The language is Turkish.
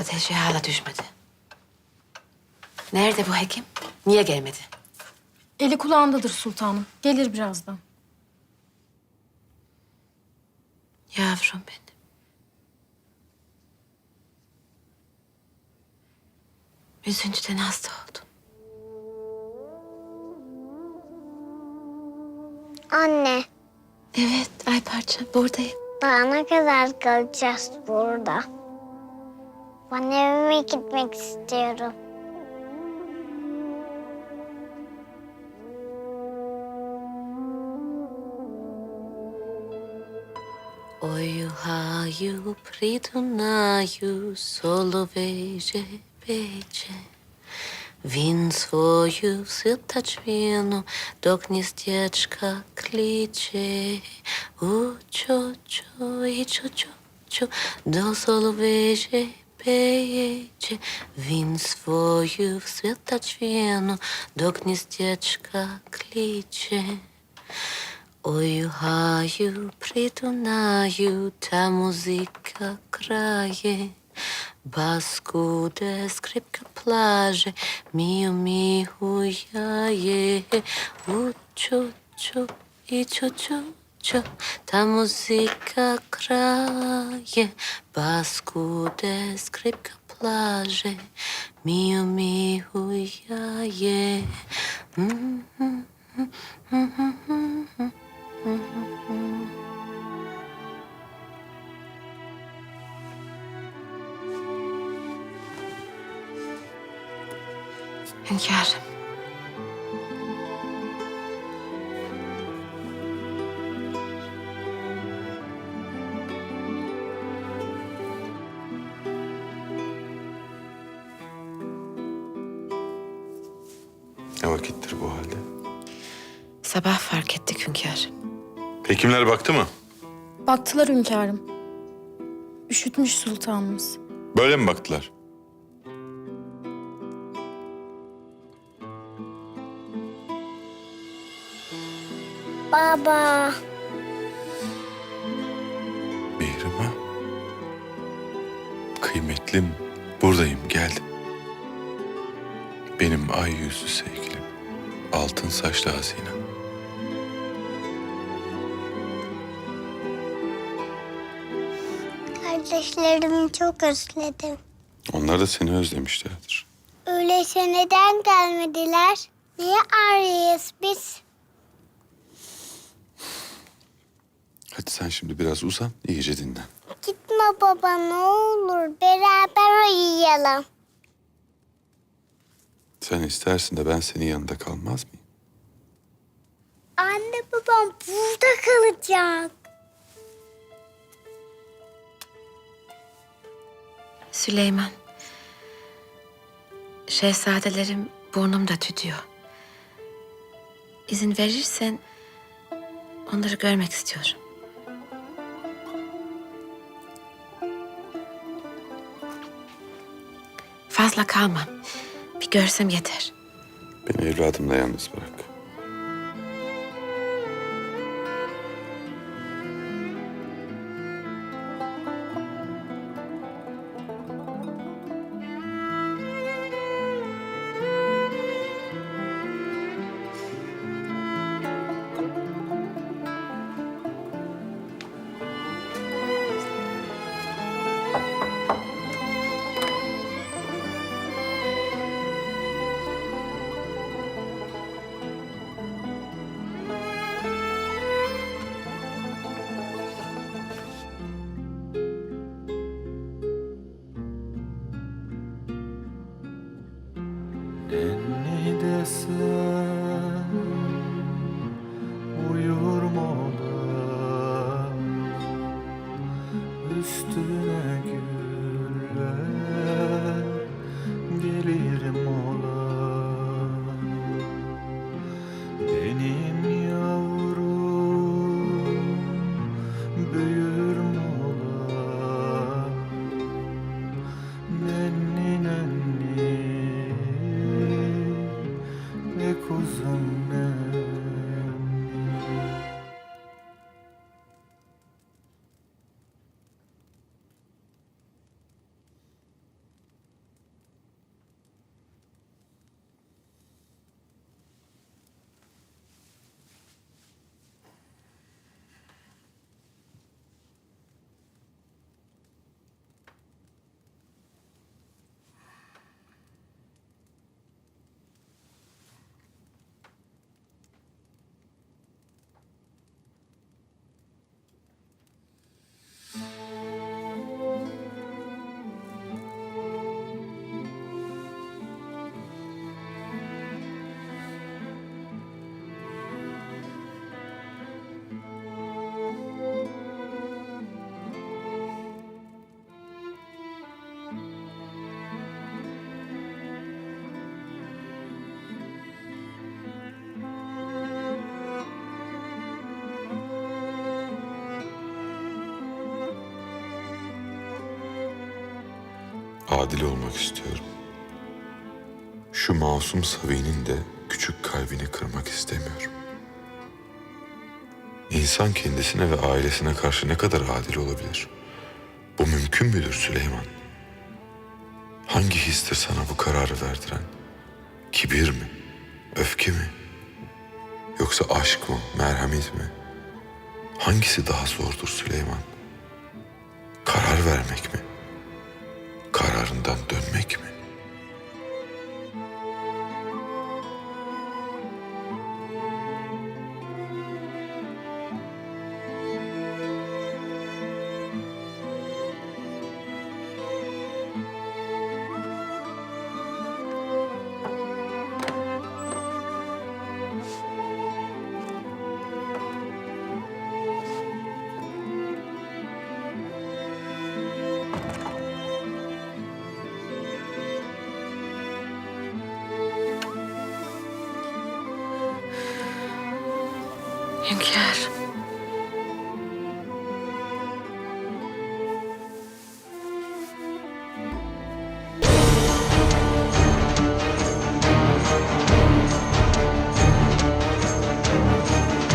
Ateşi hala düşmedi. Nerede bu hekim? Niye gelmedi? Eli kulağındadır sultanım. Gelir birazdan. Yavrum benim. Üzüntüden hasta oldun. Anne, Evet ay parça buradayım. daha ne kadar kalacağız burada? Ben evime gitmek istiyorum. Ой, гаю, придунаю, соловейже пече. Він свою ситачвіну до гніздечка кліче. У-чо-чо, і чо-чо-чо, до соловейже пече. Він свою ситачвіну до гніздечка кліче. Ой, гаю, придунаю, та музика крає, баскуде скрипка плаже, мію мігу яє, у-чо-чо і чо-чо-чо, та музика крає, баскуде скрипка плаже, мію мігу яє. Hünkârım. Ne vakittir bu halde? Sabah fark ettik hünkârım. Hekimler baktı mı? Baktılar hünkârım. Üşütmüş sultanımız. Böyle mi baktılar? Baba, Mihrimah. Kıymetlim, buradayım, geldim. Benim ay yüzlü sevgilim, altın saçlı hazinem. kardeşlerimi çok özledim. Onlar da seni özlemişlerdir. Öyleyse neden gelmediler? Niye arayız biz? Hadi sen şimdi biraz uzan, iyice dinlen. Gitme baba ne olur beraber uyuyalım. Sen istersin de ben senin yanında kalmaz mıyım? Anne babam burada kalacak. Süleyman. Şehzadelerim burnumda tütüyor. İzin verirsen onları görmek istiyorum. Fazla kalmam. Görsem yeter. Beni evladımla yalnız bırak. Ne adil olmak istiyorum. Şu masum Savi'nin de küçük kalbini kırmak istemiyorum. İnsan kendisine ve ailesine karşı ne kadar adil olabilir? Bu mümkün müdür Süleyman? Hangi histir sana bu kararı verdiren? Kibir mi? Öfke mi? Yoksa aşk mı? Merhamet mi? Hangisi daha zordur Süleyman? Karar vermek mi? Kararından dönmek mi? Çünkü